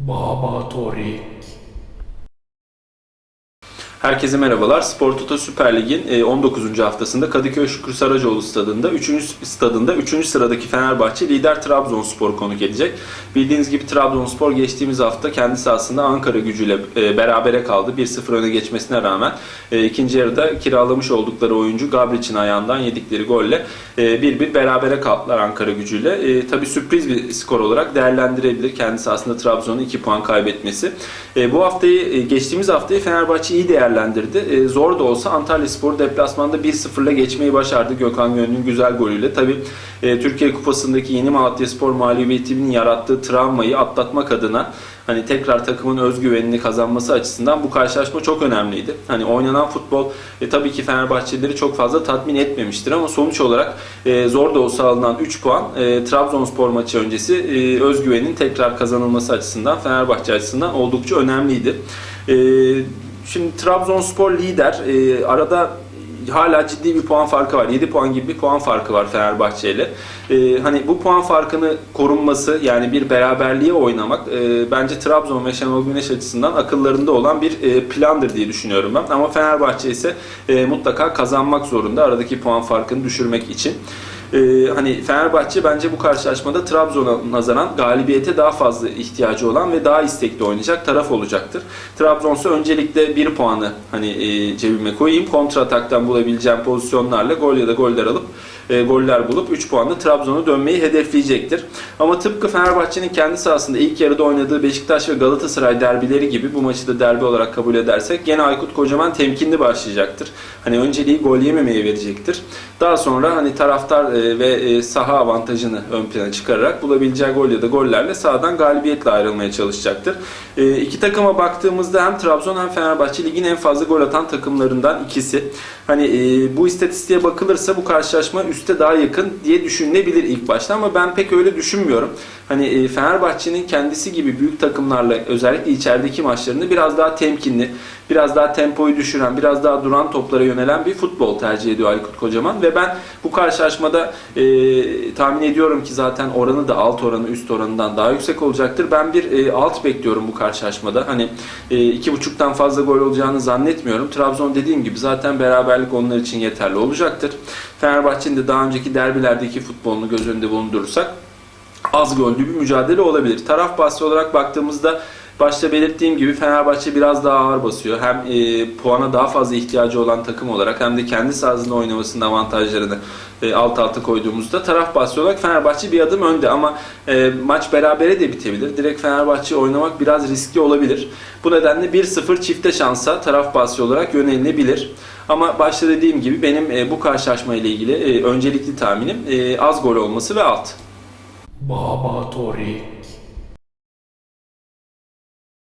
Baba Torik. Herkese merhabalar. Spor Toto Süper Lig'in e, 19. haftasında Kadıköy Şükrü Saracoğlu stadında 3. stadında 3. sıradaki Fenerbahçe lider Trabzonspor konuk edecek. Bildiğiniz gibi Trabzonspor geçtiğimiz hafta kendi sahasında Ankara gücüyle e, berabere kaldı. 1-0 öne geçmesine rağmen e, ikinci yarıda kiralamış oldukları oyuncu Gabric'in ayağından yedikleri golle e, 1-1 berabere kaldılar Ankara gücüyle. E, tabii sürpriz bir skor olarak değerlendirebilir kendi sahasında Trabzon'un 2 puan kaybetmesi. E, bu haftayı e, geçtiğimiz haftayı Fenerbahçe iyi değerlendirdi. E, zor da olsa Antalya Spor deplasmanda 1-0'la geçmeyi başardı Gökhan Gönül'ün güzel golüyle. Tabii e, Türkiye Kupası'ndaki yeni Malatya Spor mağlubiyetinin yarattığı travmayı atlatmak adına hani tekrar takımın özgüvenini kazanması açısından bu karşılaşma çok önemliydi. Hani oynanan futbol e, tabii ki Fenerbahçelileri çok fazla tatmin etmemiştir ama sonuç olarak e, zor da olsa alınan 3 puan e, Trabzonspor maçı öncesi e, özgüvenin tekrar kazanılması açısından Fenerbahçe açısından oldukça önemliydi. E, şimdi Trabzonspor lider. E, arada hala ciddi bir puan farkı var. 7 puan gibi bir puan farkı var Fenerbahçe ile. Ee, hani bu puan farkını korunması yani bir beraberliğe oynamak e, bence Trabzon ve Şenol Güneş açısından akıllarında olan bir e, plandır diye düşünüyorum ben. Ama Fenerbahçe ise e, mutlaka kazanmak zorunda aradaki puan farkını düşürmek için. Ee, hani Fenerbahçe bence bu karşılaşmada Trabzon'a nazaran galibiyete daha fazla ihtiyacı olan ve daha istekli oynayacak taraf olacaktır. Trabzon'sa öncelikle bir puanı hani e, cebime koyayım. Kontra ataktan bulabileceğim pozisyonlarla gol ya da goller alıp e, goller bulup 3 puanla Trabzon'a dönmeyi hedefleyecektir. Ama tıpkı Fenerbahçe'nin kendi sahasında ilk yarıda oynadığı Beşiktaş ve Galatasaray derbileri gibi bu maçı da derbi olarak kabul edersek gene Aykut Kocaman temkinli başlayacaktır. Hani önceliği gol yememeye verecektir. Daha sonra hani taraftar e, ve e, saha avantajını ön plana çıkararak bulabileceği gol ya da gollerle sahadan galibiyetle ayrılmaya çalışacaktır. E, iki takıma baktığımızda hem Trabzon hem Fenerbahçe ligin en fazla gol atan takımlarından ikisi. Hani e, bu istatistiğe bakılırsa bu karşılaşma üste daha yakın diye düşünülebilir ilk başta ama ben pek öyle düşünmüyorum. Hani e, Fenerbahçe'nin kendisi gibi büyük takımlarla özellikle içerideki maçlarında biraz daha temkinli, biraz daha tempoyu düşüren, biraz daha duran toplara yönelen bir futbol tercih ediyor Aykut Kocaman ve ben bu karşılaşmada e, tahmin ediyorum ki zaten oranı da alt oranı üst oranından daha yüksek olacaktır. Ben bir e, alt bekliyorum bu karşılaşmada. Hani e, iki buçuktan fazla gol olacağını zannetmiyorum. Trabzon dediğim gibi zaten beraberlik onlar için yeterli olacaktır. Fenerbahçe'nin de daha önceki derbilerdeki futbolunu göz önünde bulundurursak az gollü bir mücadele olabilir. Taraf bahsi olarak baktığımızda başta belirttiğim gibi Fenerbahçe biraz daha ağır basıyor. Hem e, puana daha fazla ihtiyacı olan takım olarak hem de kendi sahasında oynamasının avantajlarını e, alt alta koyduğumuzda taraf bahsi olarak Fenerbahçe bir adım önde ama e, maç berabere de bitebilir. Direkt Fenerbahçe oynamak biraz riskli olabilir. Bu nedenle 1-0 çifte şansa taraf bahsi olarak yönelinebilir. Ama başta dediğim gibi benim e, bu karşılaşma ile ilgili e, öncelikli tahminim e, az gol olması ve alt. Baba Torik.